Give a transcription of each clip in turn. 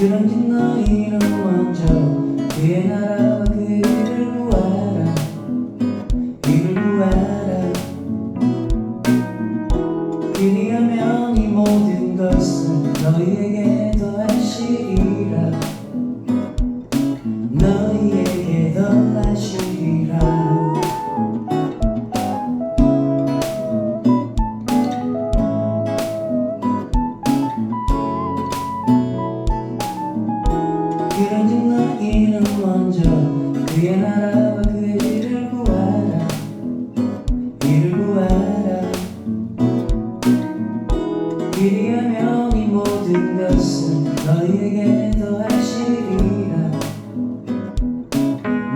쓰러진 너희는 먼저 그의 나라와 그를 구하라. 이를 구하라. 그리하면 이 기하면 이 모든 것은 너에게 더하시리라.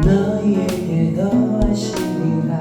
너에게 더하시리라.